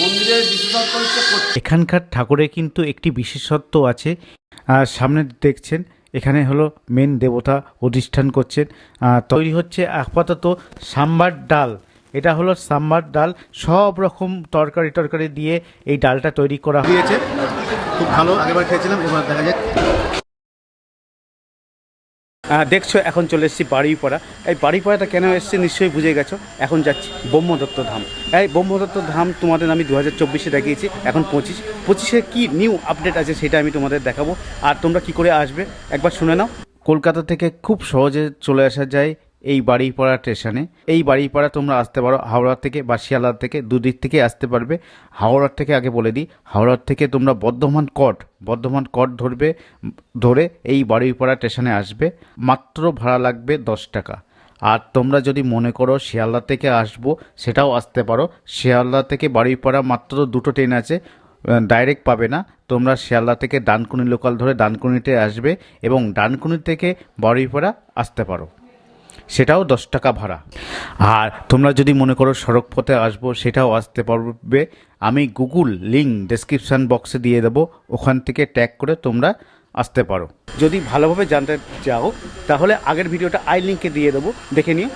মন্দিরের বিশেষত্ব হচ্ছে এখানকার ঠাকুরের কিন্তু একটি বিশেষত্ব আছে। আর সামনে দেখছেন এখানে হলো মেন দেবতা অধিষ্ঠান করছেন। তৈরি হচ্ছে আপাতত সাম্বার ডাল। এটা হলো সাম্বার ডাল। সব রকম তরকারি টরকারি দিয়ে এই ডালটা তৈরি করা হয়েছে। খুব ভালো আগেবার খেয়েছিলাম এবার দেখা যাক। দেখছ, এখন চলে এসেছি বাড়িপাড়া। এই বাড়িপাড়াটা কেন এসেছি নিশ্চয়ই বুঝে গেছো? এখন যাচ্ছি ব্রহ্মদত্ত ধাম। এই ব্রহ্মদত্ত ধাম তোমাদের আমি দু হাজার চব্বিশে দেখিয়েছি, এখন পঁচিশ। পঁচিশে কী নিউ আপডেট আছে সেটা আমি তোমাদের দেখাবো। আর তোমরা কি করে আসবে? একবার শুনে নাও। কলকাতা থেকে খুব সহজে চলে আসা যায় এই বাড়িপাড়া স্টেশনে। এই বাড়িপাড়া তোমরা আসতে পারো হাওড়া থেকে বা শিয়ালদা থেকে, দুদিক থেকে আসতে পারবে। হাওড়ার থেকে আগে বলে দিই, হাওড়ার থেকে তোমরা বর্ধমান কট বর্ধমান কট ধরবে, ধরে এই বাড়িপাড়া স্টেশনে আসবে। মাত্র ভাড়া লাগবে দশ টাকা। আর তোমরা যদি মনে করো শিয়ালদা থেকে আসব, সেটাও আসতে পারো। শিয়ালদা থেকে বাড়িপাড়া মাত্র দুটো ট্রেন আছে ডাইরেক্ট পাবে না। তোমরা শিয়ালদা থেকে ডানকুনি লোকাল ধরে ডানকুনিতে আসবে এবং ডানকুনি থেকে বাড়িপাড়া আসতে পারো। সেটাও দশ টাকা ভাড়া। আর তোমরা যদি মনে করো সড়ক পথে আসব সেটাও আসতে পারবে। আমি গুগল লিঙ্ক ডেসক্রিপশান বক্সে দিয়ে দেবো ওখান থেকে ট্যাগ করে তোমরা আসতে পারো। যদি ভালোভাবে জানতে চাও তাহলে আগের ভিডিওটা আই লিঙ্কে দিয়ে দেবো দেখে নিও।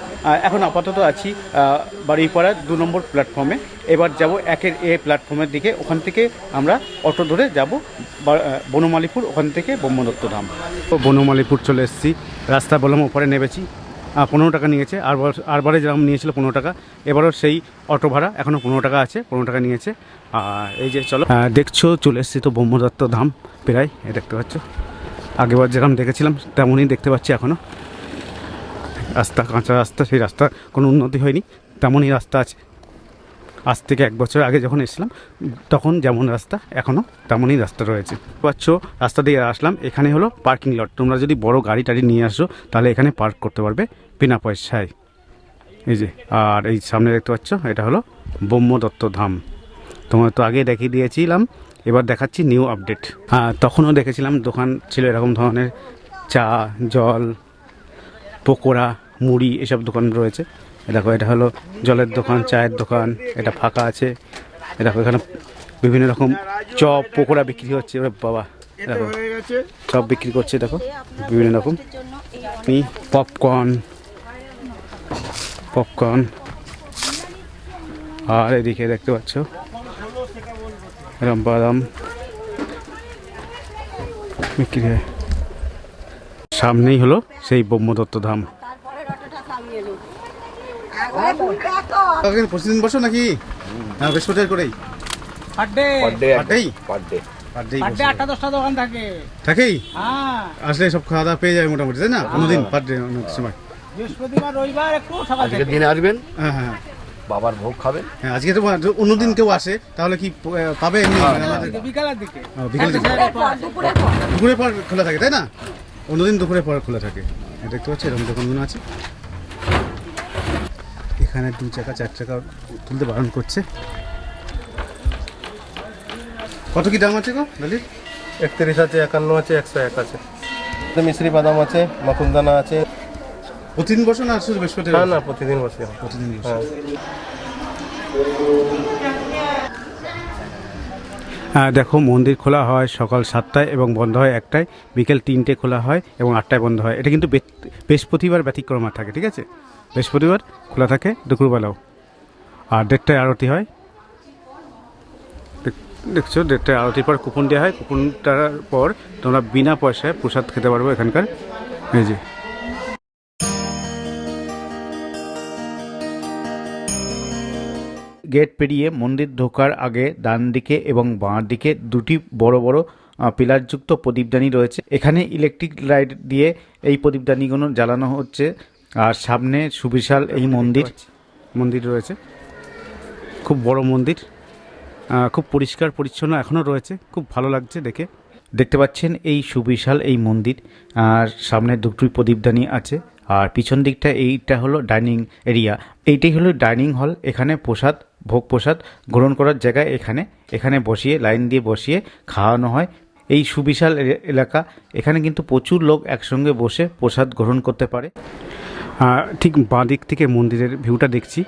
এখন আপাতত আছি আহ, বাড়িপাড়ার দু নম্বর প্ল্যাটফর্মে এবার যাব একের এ প্ল্যাটফর্মের দিকে ওখান থেকে আমরা অটো ধরে যাব বনমালীপুর ওখান থেকে ব্রহ্মদত্ত ধাম। বনমালীপুর চলে এসেছি রাস্তা বললাম ওপরে নেমেছি। পনেরো টাকা নিয়েছে। আর আরবারে যেরকম নিয়েছিল পনেরো টাকা, এবারও সেই অটো ভাড়া এখনও পনেরো টাকা আছে, পনেরো টাকা নিয়েছে। আর এই যে চলো দেখছ, চলে এসেছি তো ব্রহ্মদত্ত ধাম প্রায়, এ দেখতে পাচ্ছ। আগেবার যেরকম দেখেছিলাম, তেমনই দেখতে পাচ্ছি এখনও রাস্তা, কাঁচা রাস্তা, সেই রাস্তা কোনো উন্নতি হয়নি, তেমনই রাস্তা আছে। আজ থেকে এক বছর আগে যখন এসেছিলাম, তখন যেমন রাস্তা, এখনও তেমনই রাস্তা রয়েছে। পাচ্ছ, রাস্তা দিয়ে আসলাম, এখানে হলো পার্কিং লট। তোমরা যদি বড় গাড়ি টাড়ি নিয়ে আসো, তাহলে এখানে পার্ক করতে পারবে বিনা পয়সায়। এই যে, আর এই সামনে দেখতে পাচ্ছ, এটা হলো ব্রহ্মদত্ত ধাম। তোমার তো আগে দেখিয়ে দিয়েছিলাম, এবার দেখাচ্ছি নিউ আপডেট। হ্যাঁ তখনও দেখেছিলাম, দোকান ছিল এরকম ধরনের চা, জল, পকোড়া, মুড়ি, এসব দোকান রয়েছে। দেখো, এটা হলো জলের দোকান, চায়ের দোকান, এটা ফাঁকা আছে। দেখো, এখানে বিভিন্ন রকম চপ, পকোড়া বিক্রি হচ্ছে। বাবা দেখো, চপ বিক্রি করছে, দেখো, বিভিন্ন রকম। Popcorn popcorn. আর এদিকে দেখতে পাচ্ছ এরকম বাদাম বিক্রি হয়। সামনেই হলো সেই ব্রহ্মদত্ত ধাম। প্রতিদিন বসো নাকি? হ্যাঁ বৃহস্পতিবার করেই। থাকেই? হ্যাঁ। আসলে সব খাওয়া দাওয়া পেয়ে যাবে মোটামুটি তাই না? অন্যদিন পার ডে অন্য সময় বৃহস্পতিবার রবিবার একটু সকাল থেকে। দিনে আসবেন? হ্যাঁ হ্যাঁ বাবার ভোগ খাবেন? হ্যাঁ আজকে তো অন্যদিন কেউ আসে তাহলে কি পাবে এমনি? মানে বিকালের দিকে। ও, দিকে। দুপুরের পর। খোলা থাকে তাই না? অন্যদিন দুপুরের পর খোলা থাকে। দেখতে পাচ্ছি এরকম দোকানগুলো আছে। এখানে দু চাকা চার চাকা তুলতে বারণ করছে। কত কি দাম আছে গো লালির একত্রিশ আছে একান্ন আছে একশো এক আছে। মিশ্রি বাদাম আছে মাখনদানা আছে। প্রতিদিন বসো না শুধু না বৃহস্পতিবার? না প্রতিদিন বসে প্রতিদিন বসো। হ্যাঁ। হ্যাঁ দেখো মন্দির খোলা হয় সকাল সাতটায় এবং বন্ধ হয় একটায়। বিকেল তিনটে খোলা হয় এবং আটটায় বন্ধ হয়। এটা কিন্তু বৃহস্পতিবার ব্যতিক্রম থাকে ঠিক আছে? বৃহস্পতিবার খোলা থাকে, দুপুরবেলাও। আর দেড়টায় আরতি হয়। দেখছ, দেড়টায় আরতির পর কুপন দেওয়া হয়। কুপনটার পর তোমরা বিনা পয়সায় প্রসাদ খেতে পারব এখানকার। এই গেট পেরিয়ে মন্দির ঢোকার আগে ডান দিকে এবং বাঁ দিকে দুটি বড় বড় পিলারযুক্ত প্রদীপদানি রয়েছে। এখানে ইলেকট্রিক লাইট দিয়ে এই প্রদীপদানিগুলো জ্বালানো হচ্ছে। আর সামনে সুবিশাল এই মন্দির মন্দির। রয়েছে। খুব বড় মন্দির। খুব পরিষ্কার পরিচ্ছন্ন এখনও রয়েছে। খুব ভালো লাগছে দেখে। দেখতে পাচ্ছেন এই সুবিশাল এই মন্দির। আর সামনে দুটোই প্রদীপদানি আছে। আর পিছন দিকটা এইটা হলো ডাইনিং এরিয়া। এইটাই হলো ডাইনিং হল। এখানে প্রসাদ ভোগ প্রসাদ গ্রহণ করার জায়গায় এখানে। এখানে বসিয়ে লাইন দিয়ে বসিয়ে খাওয়ানো হয়। এই সুবিশাল এ- এলাকা। এখানে কিন্তু প্রচুর লোক একসঙ্গে বসে প্রসাদ গ্রহণ করতে পারে। ঠিক বাঁ দিক থেকে মন্দিরের ভিউটা দেখছি।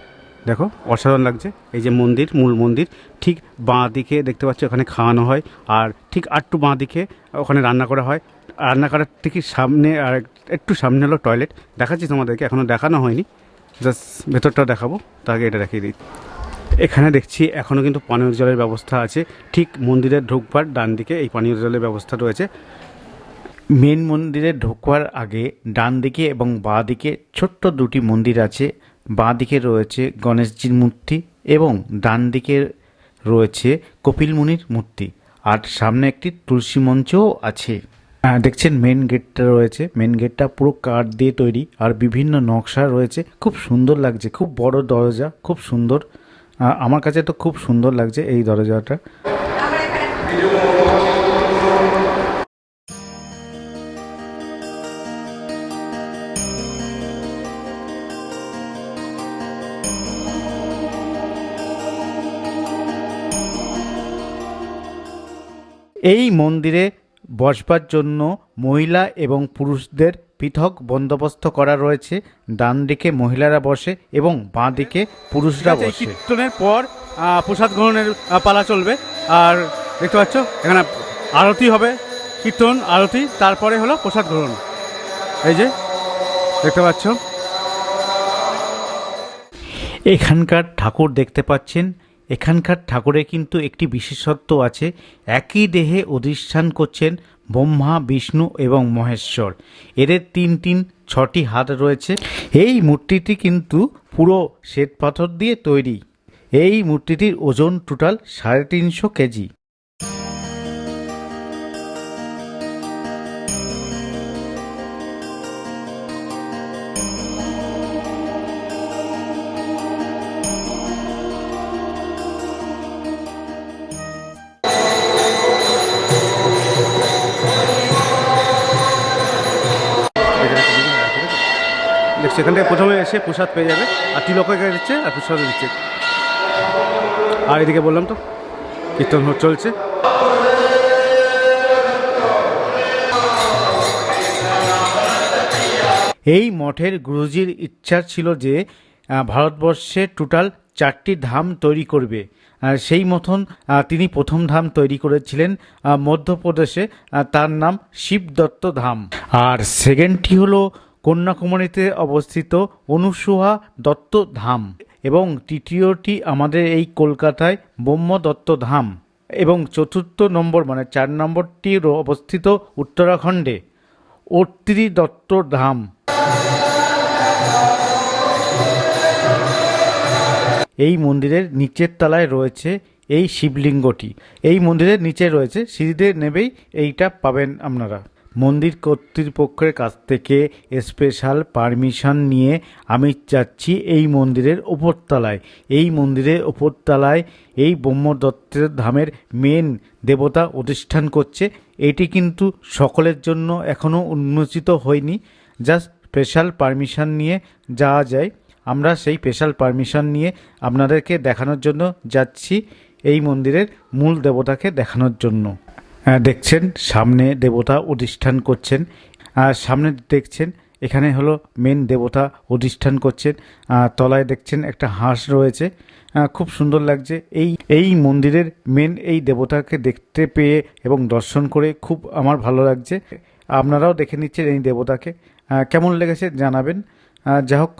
দেখো, অসাধারণ লাগছে। এই যে মন্দির, মূল মন্দির, ঠিক বাঁ দিকে দেখতে পাচ্ছ ওখানে খাওয়ানো হয় আর ঠিক আটটু বাঁ দিকে ওখানে রান্না করা হয়। রান্না করার থেকে সামনে আর একটু সামনে হলো টয়লেট দেখাচ্ছি তোমাদেরকে এখনও দেখানো হয়নি। জাস্ট ভেতরটা দেখাবো আগে এটা দেখিয়ে দিই। এখানে দেখছি এখনও কিন্তু পানীয় জলের ব্যবস্থা আছে। ঠিক মন্দিরের ঢুকবার ডান দিকে এই পানীয় জলের ব্যবস্থা রয়েছে। মেন মন্দিরে ঢোকার আগে ডান দিকে এবং বাঁ দিকে ছোট্ট দুটি মন্দির আছে। বাঁ দিকে রয়েছে গণেশজির মূর্তি এবং ডান দিকে রয়েছে কপিল মুনির মূর্তি। আর সামনে একটি তুলসী মঞ্চও আছে। দেখছেন মেন গেটটা রয়েছে। মেন গেটটা পুরো কাঠ দিয়ে তৈরি আর বিভিন্ন নকশা রয়েছে। খুব সুন্দর লাগছে। খুব বড় দরজা, খুব সুন্দর। আমার কাছে তো খুব সুন্দর লাগছে এই দরজাটা। এই মন্দিরে বসবার জন্য মহিলা এবং পুরুষদের পৃথক বন্দোবস্ত করা রয়েছে। ডান দিকে মহিলারা বসে এবং বাঁ দিকে পুরুষরা বসে। কীর্তনের পর প্রসাদ গ্রহণের পালা চলবে। আর দেখতে পাচ্ছ এখানে আরতি হবে। কীর্তন আরতি তারপরে হলো প্রসাদ গ্রহণ। এই যে দেখতে পাচ্ছ। এখানকার ঠাকুর দেখতে পাচ্ছেন এখানকার ঠাকুরের কিন্তু একটি বিশেষত্ব আছে। একই দেহে অধিষ্ঠান করছেন ব্রহ্মা, বিষ্ণু এবং মহেশ্বর। এদের তিন তিন ছটি হাত রয়েছে। এই মূর্তিটি কিন্তু পুরো শ্বেত পাথর দিয়ে তৈরি। এই মূর্তিটির ওজন টোটাল সাড়ে তিনশো কেজি। এখান থেকে প্রথমে এসে প্রসাদ পেয়ে যাবে, আর তিলকে দিচ্ছে, আর প্রসাদ দিচ্ছে। আর এদিকে বললাম তো, কীর্তন চলছে। এই মঠের গুরুজির ইচ্ছা ছিল যে ভারতবর্ষে টোটাল চারটি ধাম তৈরি করবে। সেই মতন তিনি প্রথম ধাম তৈরি করেছিলেন মধ্যপ্রদেশে তার নাম শিবদত্ত ধাম। আর সেকেন্ডটি হলো কন্যাকুমারীতে অবস্থিত অনুসুহা দত্ত ধাম এবং তৃতীয়টি আমাদের এই কলকাতায় ব্রহ্ম দত্ত ধাম এবং চতুর্থ নম্বর মানে চার নম্বরটি অবস্থিত উত্তরাখণ্ডে অত্রি দত্ত ধাম। এই মন্দিরের নিচের তলায় রয়েছে এই শিবলিঙ্গটি। এই মন্দিরের নিচে রয়েছে সিঁড়িতে নেবেই এইটা পাবেন আপনারা। মন্দির কর্তৃপক্ষের কাছ থেকে স্পেশাল পারমিশন নিয়ে আমি যাচ্ছি এই মন্দিরের ওপরতলায় এই মন্দিরের ওপরতলায় এই ব্রহ্মদত্তের ধামের মেন দেবতা অধিষ্ঠান করছে। এটি কিন্তু সকলের জন্য এখনও উন্মোচিত হয়নি। জাস্ট স্পেশাল পারমিশন নিয়ে যাওয়া যায়। আমরা সেই স্পেশাল পারমিশন নিয়ে আপনাদেরকে দেখানোর জন্য যাচ্ছি এই মন্দিরের মূল দেবতাকে দেখানোর জন্য। দেখছেন সামনে দেবতা অধিষ্ঠান করছেন। আর সামনে দেখছেন এখানে হলো মেন দেবতা অধিষ্ঠান করছেন। তলায় দেখছেন একটা হাঁস রয়েছে। খুব সুন্দর লাগছে। এই এই মন্দিরের মেন এই দেবতাকে দেখতে পেয়ে এবং দর্শন করে খুব আমার ভালো লাগছে। আপনারাও দেখে নিচ্ছেন এই দেবতাকে। কেমন লেগেছে জানাবেন। আহ, যা হোক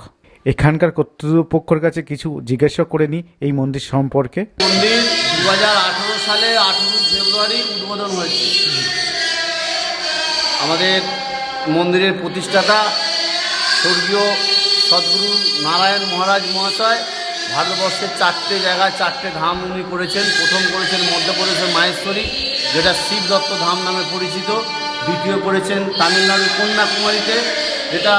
এখানকার কর্তৃপক্ষের কাছে কিছু জিজ্ঞাসা করে নিই এই মন্দির সম্পর্কে। মন্দির দু হাজার আঠেরো সালে আঠেরো ফেব্রুয়ারি উদ্বোধন হয়েছে। আমাদের মন্দিরের প্রতিষ্ঠাতা স্বর্গীয় সদ্গুরু নারায়ণ মহারাজ মহাশয় ভারতবর্ষের চারটে জায়গায় চারটে ধাম উনি করেছেন। প্রথম করেছেন মধ্যপ্রদেশের মাহেশ্বরী, যেটা শিব দত্ত ধাম নামে পরিচিত। দ্বিতীয় করেছেন তামিলনাড়ুর কন্যাকুমারীতে, যেটা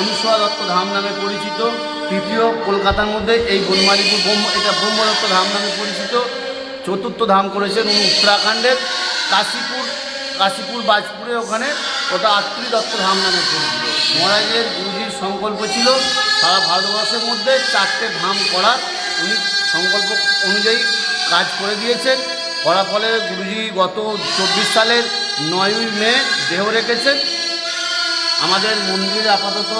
অনুসুয়া দত্ত ধাম নামে পরিচিত। তৃতীয় কলকাতার মধ্যে এই বনমালীপুর ব্রহ্ম, এটা ব্রহ্মদত্ত ধাম নামে পরিচিত। চতুর্থ ধাম করেছেন উনি উত্তরাখণ্ডের কাশীপুর কাশীপুর, বাজপুরে ওখানে ওটা আত্রি দত্ত ধাম নামে পরিচিত। মহারাজের গুরুজির সংকল্প ছিল সারা ভারতবর্ষের মধ্যে চারটে ধাম করার। উনি সংকল্প অনুযায়ী কাজ করে দিয়েছেন। করার ফলে গুরুজি গত চব্বিশ সালের নয়ই মে দেহ রেখেছেন। আমাদের মন্দিরে আপাতত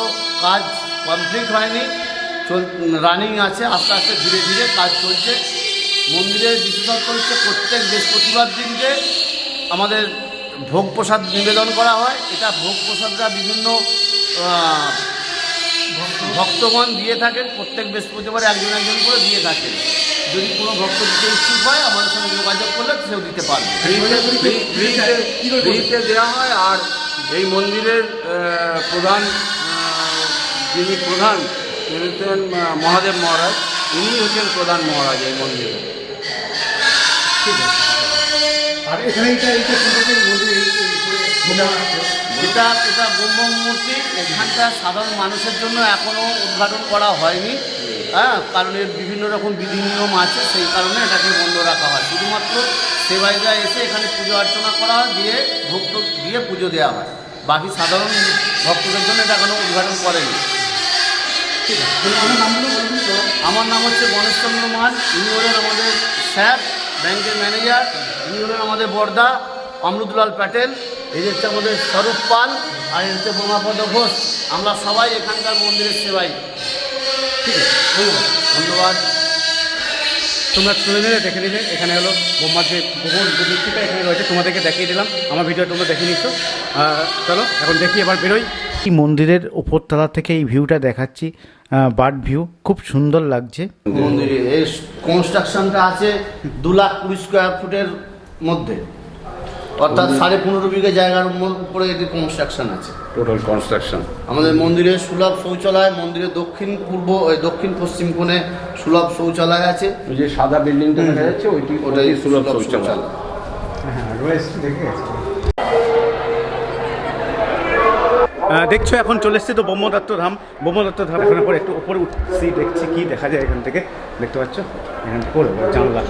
কাজ কমপ্লিট হয়নি। চল রানিং আছে, আস্তে আস্তে ধীরে ধীরে কাজ চলছে। মন্দিরের বিশেষত্ব হচ্ছে প্রত্যেক বৃহস্পতিবার দিনকে আমাদের ভোগ প্রসাদ নিবেদন করা হয়। এটা ভোগ প্রসাদটা বিভিন্ন ভক্তগণ দিয়ে থাকেন। প্রত্যেক বৃহস্পতিবার একজন একজন করে দিয়ে থাকেন। যদি কোনো ভক্ত দিতে ইচ্ছুক হয় আমাদের সঙ্গে যোগাযোগ করলে সেও দিতে পারবে। ফ্রিতে দেওয়া হয় আর এই মন্দিরের প্রধান যিনি প্রধান তিনি হচ্ছেন মহাদেব মহারাজ। ইনি হচ্ছেন প্রধান মহারাজ এই মন্দিরে। আর এখানে এটা এইটা কোনটাকে মন্দির এটা এটা ব্রহ্ম মূর্তি এখানটা সাধারণ মানুষের জন্য এখনও উদ্ঘাটন করা হয়নি। হ্যাঁ কারণ এর বিভিন্ন রকম বিধি নিয়ম আছে সেই কারণে এটাকে বন্ধ রাখা হয়। শুধুমাত্র সেবাইরা এসে এখানে পুজো অর্চনা করা হয় দিয়ে ভক্ত দিয়ে পুজো দেওয়া হয়। বাকি সাধারণ ভক্তদের জন্য এটা এখনও উদ্ঘাটন করেনি। আমার নাম হচ্ছে গণেশচন্দ্র মান, ইনি হলেন আমাদের স্যার, ব্যাংকের ম্যানেজার, ইনি হলেন আমাদের বর্দা, অমৃতলাল প্যাটেল, এই হচ্ছে আমাদের স্বরূপ পাল, আর এই হচ্ছে বোমাপদ ঘোষ। আমরা সবাই এখানকার মন্দিরের সেবাই। ঠিক আছে ধন্যবাদ। তোমরা তুলে নিলে দেখে নিলে। এখানে হলো বোম্বার যে মূর্তিটা এখানে রয়েছে তোমাদেরকে দেখিয়ে দিলাম। আমার ভিডিও তোমরা দেখে নিচ্ছ। চলো এখন দেখি এবার বেরোই। এই মন্দিরের ওপরতলা থেকে এই ভিউটা দেখাচ্ছি। বার্ড ভিউ খুব সুন্দর লাগছে। মন্দিরের এই কনস্ট্রাকশনটা আছে দু লাখ কুড়ি স্কোয়ার ফুটের মধ্যে। অর্থাৎ সাড়ে পনেরো বিঘে জায়গার উপরে এটি কনস্ট্রাকশন আছে। টোটাল কনস্ট্রাকশন আমাদের মন্দিরের সুলভ শৌচালয় মন্দিরের দক্ষিণ পূর্ব ওই দক্ষিণ পশ্চিম কোণে সুলভ শৌচালয় আছে। যে সাদা বিল্ডিংটা দেখা যাচ্ছে ওইটি ওটাই ওটাই সুলভ শৌচালয়। হ্যাঁ রয়েছে দেখে দেখছ, এখন চলে এসছে তো ব্রহ্মদত্ত ধাম। ব্রহ্মদত্ত ধাম এখন পরে একটু উপরে উঠছি, দেখছি কি দেখা যায় এখান থেকে। দেখতে পাচ্ছ? এখান থেকে জানলা।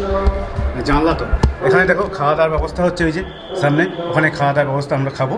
জানলা তো। এখানে দেখো খাওয়া দাওয়ার ব্যবস্থা হচ্ছে ওই যে সামনে। ওখানে খাওয়া দাওয়ার ব্যবস্থা আমরা খাব।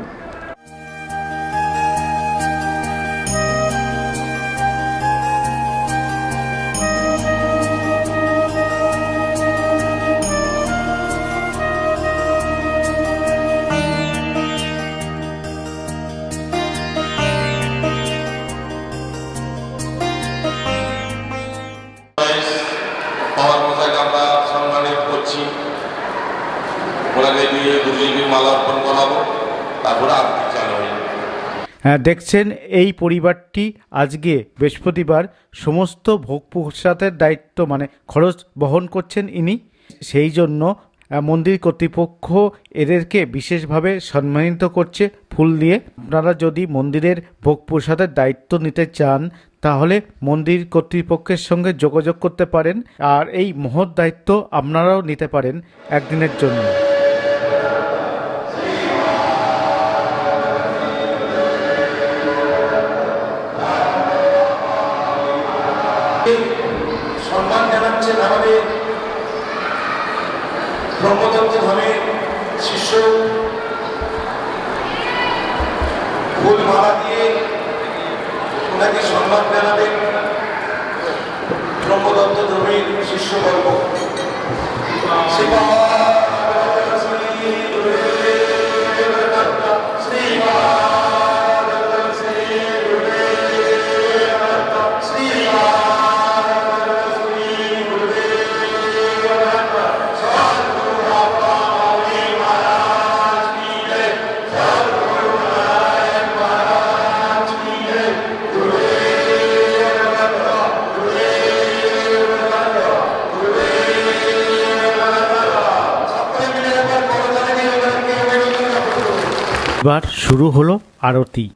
তারপরে চালু হ্যাঁ দেখছেন, এই পরিবারটি আজকে বৃহস্পতিবার সমস্ত ভোগ প্রসাদের দায়িত্ব মানে খরচ বহন করছেন ইনি। সেই জন্য মন্দির কর্তৃপক্ষ এদেরকে বিশেষভাবে সম্মানিত করছে ফুল দিয়ে। আপনারা যদি মন্দিরের ভোগ প্রসাদের দায়িত্ব নিতে চান, তাহলে মন্দির কর্তৃপক্ষের সঙ্গে যোগাযোগ করতে পারেন। আর এই মহৎ দায়িত্ব আপনারাও নিতে পারেন একদিনের জন্য। ব্রহ্মদত্ত ধরে শিষ্য ফুল মালা দিয়ে ওনাকে সম্মান জানাবেন। ব্রহ্মদত্ত ধামের শিষ্যবর্গ শিবা এবার শুরু হলো আরতি।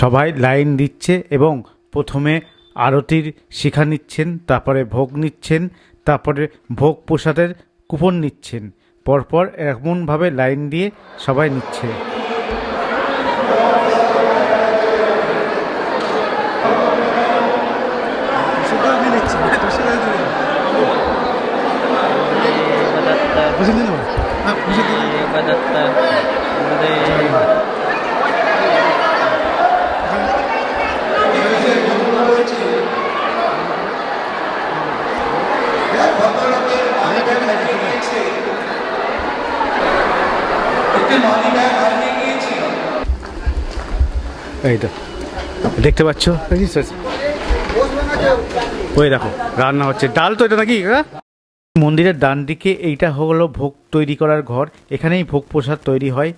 সবাই লাইন দিচ্ছে এবং প্রথমে আরতির শিখা নিচ্ছেন, তারপরে ভোগ নিচ্ছেন, তারপরে ভোগ প্রসাদের কুপন নিচ্ছেন। পরপর এমনভাবে লাইন দিয়ে সবাই নিচ্ছে। এই তো দেখতে পাচ্ছ? ওই দেখো রান্না হচ্ছে। ডাল তো এটা নাকি? মন্দিরের ডান দিকে এইটা হলো ভোগ তৈরি করার ঘর। এখানেই ভোগ প্রসাদ তৈরি হয়।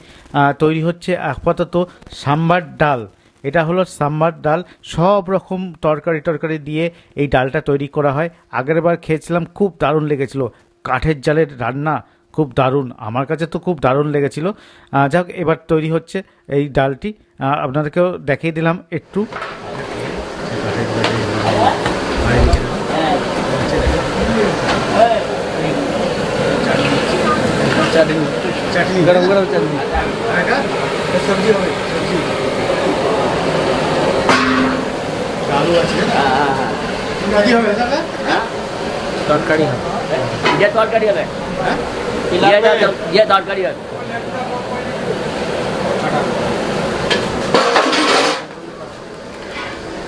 তৈরি হচ্ছে আপাতত সাম্বার ডাল। এটা হলো সাম্বার ডাল। সব রকম তরকারি টরকারি দিয়ে এই ডালটা তৈরি করা হয়। আগের বার খেয়েছিলাম খুব দারুণ লেগেছিল। কাঠের জালের রান্না খুব দারুণ, আমার কাছে তো খুব দারুণ লেগেছিল। যাক, এবার তৈরি হচ্ছে এই ডালটি। আপনাদেরকেও দেখিয়ে দিলাম একটু। তরকারি হবে তরকারি হবে ইয়ে যা-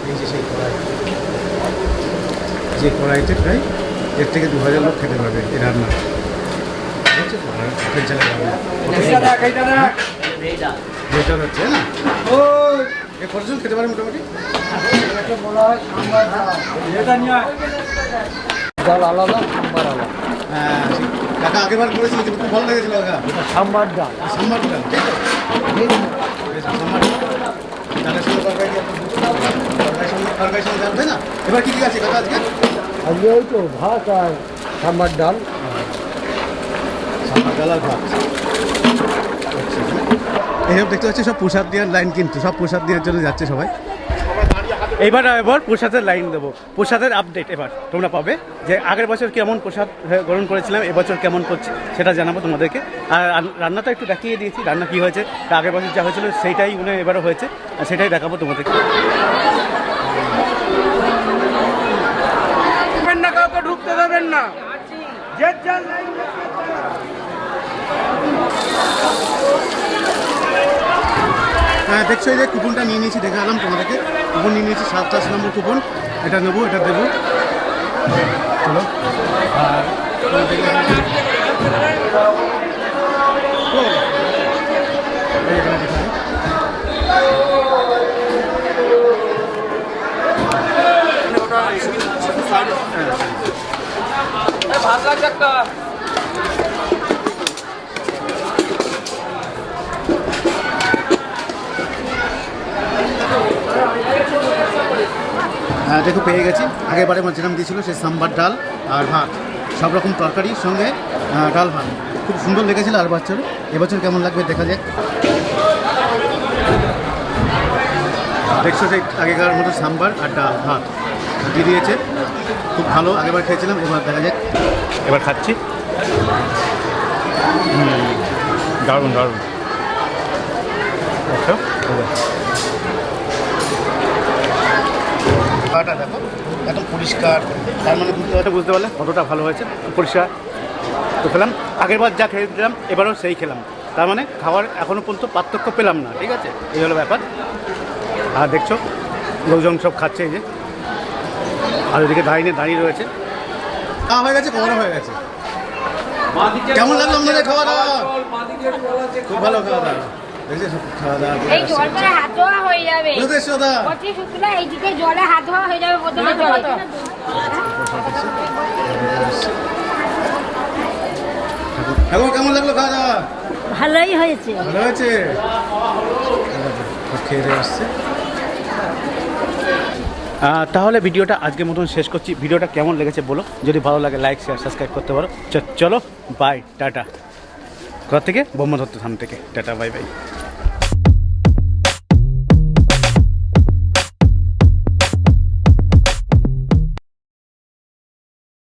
এই যে সেই কড়াই যে কড়াইতে প্রায় এর থেকে দু হাজার লোক খেতে পারবে এই রান্না জালে যেটা হচ্ছে না এ কতজন খেতে পারে মোটামুটি ডাল আলাদা সাম্বার আলাদা হ্যাঁ কাকা আগেবার করেছিল কিন্তু খুব ভালো লেগেছিল কাকা। সাম্বার ডাল সাম্বার ডাল ঠিক তো বেশ, সাম্বার ডালের সঙ্গে তরকারি দিয়ে একটা দুটো তরকারির সঙ্গে তরকারির সঙ্গে ডাল না? এবার কি কি আছে কাকা আজকে? আজকে ওই তো ভাত আর সাম্বার ডাল। সাম্বার ডাল আর ভাত। এইসব দেখতে পাচ্ছি সব প্রসাদ দেওয়ার লাইন কিন্তু সব প্রসাদ দেওয়ার জন্য যাচ্ছে সবাই। এবার এবার প্রসাদের লাইন দেবো। প্রসাদের আপডেট এবার তোমরা পাবে যে আগের বছর কেমন প্রসাদ হয়ে গ্রহণ করেছিলাম এবছর কেমন করছে সেটা জানাব তোমাদেরকে। আর রান- রান্নাটা একটু দেখিয়ে দিয়েছি রান্না কী হয়েছে তা আগের বছর যা হয়েছিল সেইটাই মনে এবারও হয়েছে আর সেটাই দেখাবো তোমাদেরকে। না কাউকে ঢুকতে দেবেন না। যে দেখছ এই যে কুপনটা নিয়ে নিয়েছি দেখালাম তোমাদেরকে। কুপন নিয়ে নিয়েছি সাতাশ নম্বর কুপন। এটা নেব এটা দেবো। চলো। আর তোমাদেরকে এখানে- দেখো পেয়ে গেছি। আগেরবারে আমার যেরকম দিয়েছিল সে সাম্বার ডাল আর ভাত। সব রকম তরকারির সঙ্গে ডাল ভাত। খুব সুন্দর লেগেছিল আর বছর এবছর কেমন লাগবে দেখা যাক। দেখছ যে আগেকার মতো সাম্বার আর ডাল, ভাত। দিয়ে দিয়েছে? খুব ভালো আগেবার খেয়েছিলাম, এবার দেখা যাক। এবার খাচ্ছি। দারুণ দারুণ। আচ্ছা খাওয়াটা দেখো একদম পরিষ্কার। তার মানে বুঝতে এটা বুঝতে পারলে কতটা ভালো হয়েছে? পরিষ্কার। তো খেলাম। আগের বার যা খেয়েছিলাম এবারও সেই খেলাম। তার মানে খাওয়ার এখনও পর্যন্ত পার্থক্য পেলাম না ঠিক আছে? এই হলো ব্যাপার। আর দেখছ লোকজন সব খাচ্ছে এই যে। আর ওদিকে দাঁড়িয়ে দাঁড়িয়ে রয়েছে। খাওয়া হয়ে গেছে খাওয়া হয়ে গেছে। কেমন লাগল আপনাদের খাওয়া দাওয়া? খুব ভালো খাওয়া দাওয়া। দেখছি সব খাওয়া দাওয়া করে এই জল করে হাত ধোয়া হয়ে যাবে। বুঝতে এসছো দাদা অতি শুক্লা এইদিকে জলে হাত ধোয়া হয়ে যাবে প্রথমে জলে এখন কেমন লাগল খাওয়া দাওয়া? ভালোই হয়েছে। ভালো হয়েছে? খেয়ে দিয়ে আসছে। তাহলে ভিডিওটা আজকের মতন শেষ করছি। ভিডিওটা কেমন লেগেছে বলো। যদি ভালো লাগে লাইক শেয়ার সাবস্ক্রাইব করতে পারো। চ- চলো বাই টাটা। ঘর থেকে ব্রহ্মদত্ত থান থেকে। Tata bye bye.